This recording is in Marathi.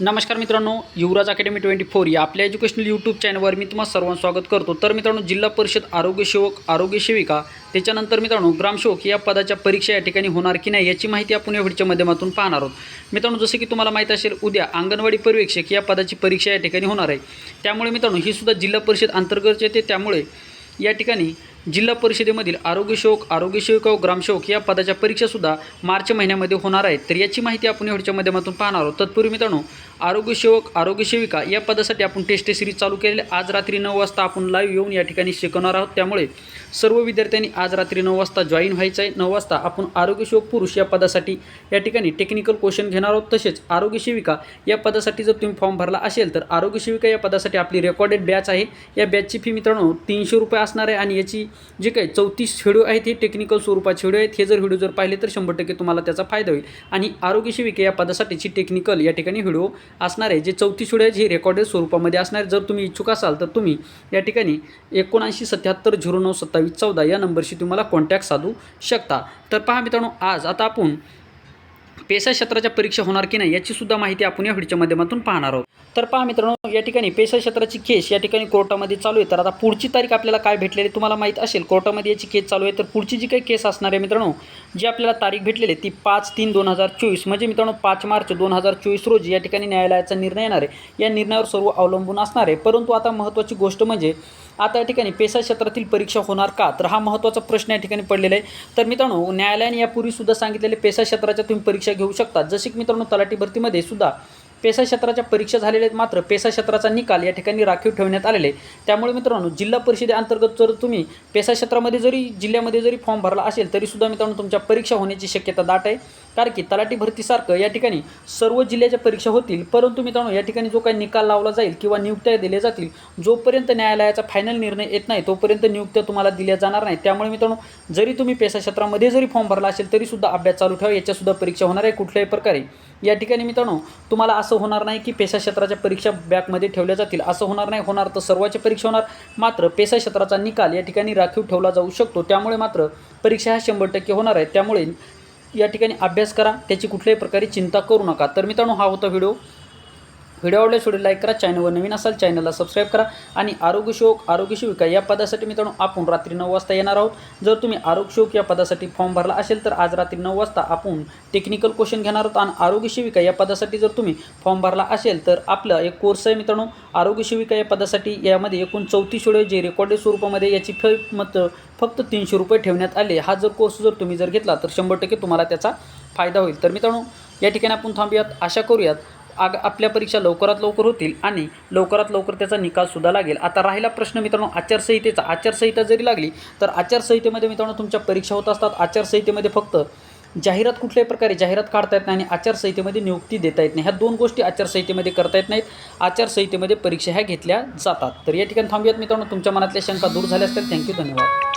नमस्कार मित्रांनो युवराज अकॅडमी ट्वेंटी फोर या आपल्या एज्युकेशनल यूट्यूब चॅनलवर मी तुम्हाला सर्वांचं स्वागत करतो. तर मित्रांनो जिल्हा परिषद आरोग्य सेवक आरोग्य सेविका त्याच्यानंतर मित्रांनो ग्रामसेवक या पदाच्या परीक्षा या ठिकाणी होणार की नाही याची माहिती आपण या व्हिडिओच्या माध्यमातून पाहणार आहोत. मित्रांनो जसं की तुम्हाला माहीत असेल उद्या अंगणवाडी पर्यवेक्षक या पदाची परीक्षा या ठिकाणी होणार आहे. त्यामुळे मित्रांनो ही सुद्धा जिल्हा परिषद अंतर्गत येते. त्यामुळे या ठिकाणी जिल्हा परिषदेमधील आरोग्यसेवक आरोग्यसेविका व ग्रामसेवक या पदाच्या परीक्षासुद्धा मार्च महिन्यामध्ये होणार आहेत. तर याची माहिती आपण या व्हिडिओच्या माध्यमातून पाहणार आहोत. तत्पूर्वी मित्रांनो आरोग्यसेवक आरोग्यसेविका या पदासाठी आपण टेस्ट सिरीज चालू केलेले आज रात्री नऊ वाजता आपण लाईव्ह येऊन या ठिकाणी शिकवणार आहोत. त्यामुळे सर्व विद्यार्थ्यांनी आज रात्री नऊ वाजता जॉईन व्हायचं आहे. नऊ वाजता आपण आरोग्यसेवक पुरुष या पदासाठी या ठिकाणी टेक्निकल क्वेश्चन घेणार आहोत. तसेच आरोग्यसेविका या पदासाठी जर तुम्ही फॉर्म भरला असेल तर आरोग्यसेविका या पदासाठी आपली रेकॉर्डेड बॅच आहे. या बॅचची फी मित्रांनो तीनशे रुपये असणार आहे आणि याची जे काही चौतीस व्हिडिओ आहेत हे टेक्निकल स्वरूपाचे व्हिडिओ आहेत हे जर व्हिडिओ जर पाहिले तर शंभर टक्के तुम्हाला त्याचा फायदा होईल. आणि आरोग्यसेविका या पदासाठीची टेक्निकल या ठिकाणी व्हिडिओ असणार आहे. जे चौतीस व्हिडिओ आहेत हे रेकॉर्डेड स्वरूपामध्ये असणार जर तुम्ही इच्छुक असाल तर तुम्ही या ठिकाणी एकोणऐंशी सत्याहत्तर झिरो नऊ सत्तावीस चौदा या नंबरशी तुम्हाला कॉन्टॅक्ट साधू शकता. तर पहा मित्रांनो आज आता आपण पेशा क्षेत्राच्या परीक्षा होणार की नाही याची सुद्धा माहिती आपण या व्हिडिओच्या माध्यमातून पाहणार आहोत. तर पहा मित्रांनो या ठिकाणी पेशा क्षेत्राची केस या ठिकाणी कोर्टामध्ये चालू आहे. तर आता पुढची तारीख आपल्याला काय भेटलेली तुम्हाला माहीत असेल. कोर्टामध्ये याची केस चालू आहे. तर पुढची जी काही केस असणार आहे मित्रांनो जी आपल्याला तारीख भेटलेली ती पाच तीन दोन हजार चोवीस. म्हणजे मित्रांनो पाच मार्च दोन हजार चोवीस रोजी या ठिकाणी न्यायालयाचा निर्णय येणार आहे. या निर्णयावर सर्व अवलंबून असणार आहे. परंतु आता महत्त्वाची गोष्ट म्हणजे आता या ठिकाणी पेशा क्षेत्रातील परीक्षा होणार का? तर हा महत्त्वाचा प्रश्न या ठिकाणी पडलेला आहे. तर मित्रांनो न्यायालयाने यापूर्वी सुद्धा सांगितलेले पेशा क्षेत्राच्या तुम्ही परीक्षा घेऊ शकतात. जसे की मित्रांनो तलाठी भरतीमध्ये सुद्धा पेसा क्षेत्राच्या परीक्षा झालेल्या आहेत. मात्र पेसा क्षेत्राचा निकाल या ठिकाणी राखीव ठेवण्यात आलेले आहे. त्यामुळे मित्रांनो जिल्हा परिषदेअंतर्गत जर तुम्ही पेसा क्षेत्रामध्ये जरी जिल्ह्यामध्ये जरी फॉर्म भरला असेल तरीसुद्धा मित्रांनो तुमच्या परीक्षा होण्याची शक्यता दाट आहे. कारण की तलाठी भरतीसारखं या ठिकाणी सर्व जिल्ह्याच्या परीक्षा होतील. परंतु मित्रांनो या ठिकाणी जो काही निकाल लावला जाईल किंवा नियुक्त्या दिल्या जातील जोपर्यंत न्यायालयाचा फायनल निर्णय येत नाही तोपर्यंत नियुक्त्या तुम्हाला दिल्या जाणार नाही त्यामुळे मित्रांनो जरी तुम्ही पेसा क्षेत्रामध्ये जरी फॉर्म भरला असेल तरीसुद्धा अभ्यास चालू ठेवा. याच्यासुद्धा परीक्षा होणार आहे कुठल्याही प्रकारे. या ठिकाणी मित्रांनो तुम्हाला असं असं होणार नाही की पेशा क्षेत्राच्या परीक्षा बॅकमध्ये ठेवल्या जातील. असं होणार नाही. होणार तर सर्वांच्या परीक्षा होणार. मात्र पेशा क्षेत्राचा निकाल या ठिकाणी राखीव ठेवला जाऊ शकतो. त्यामुळे मात्र परीक्षा ह्या शंभर टक्के होणार आहे त्यामुळे या ठिकाणी अभ्यास करा. त्याची कुठल्याही प्रकारे चिंता करू नका. तर मित्रांनो हा होता व्हिडिओ. व्हिडिओ आवडल्यास व्हिडिओ लाईक करा चॅनलवर नवीन असाल चॅनलला सबस्क्राईब करा. आणि आरोग्य सेवक आरोग्य या पदासाठी मित्रांनो आपण रात्री नऊ वाजता येणार आहोत. जर तुम्ही आरोग्य या पदासाठी फॉर्म भरला असेल तर आज रात्री नऊ वाजता आपण टेक्निकल क्वेश्चन घेणार आहोत. आणि आरोग्यसेविका या पदासाठी जर तुम्ही फॉर्म भरला असेल तर आपलं एक कोर्स आहे मित्रांनो आरोग्यसेविका या पदासाठी. यामध्ये एकूण चौतीस व्हिडिओ जे रेकॉर्डेड स्वरूपामध्ये याची फे मत फक्त तीनशे रुपये ठेवण्यात आले. हा जर कोर्स जर तुम्ही जर घेतला तर शंभर टक्के तुम्हाला त्याचा फायदा होईल. तर मित्रांनो या ठिकाणी आपण थांबूयात. आशा करूयात आग आपल्या परीक्षा लवकरात लवकर होतील आणि लवकरात लवकर त्याचा निकालसुद्धा लागेल. आता राहिला प्रश्न मित्रांनो आचारसंहितेचा. आचारसंहिता जरी लागली तर आचारसंहितेमध्ये मित्रांनो तुमच्या परीक्षा होत असतात. आचारसंहितेमध्ये फक्त जाहिरात कुठल्याही प्रकारे जाहिरात काढता येत नाही आणि आचारसंहितेमध्ये नियुक्ती देता येत नाही. ह्या दोन गोष्टी आचारसंहितेमध्ये करता येत नाहीत. आचारसंहितेमध्ये परीक्षा ह्या घेतल्या जातात. तर या ठिकाणी थांबूयात मित्रांनो. तुमच्या मनातल्या शंका दूर झाल्या असतील. थँक्यू धन्यवाद.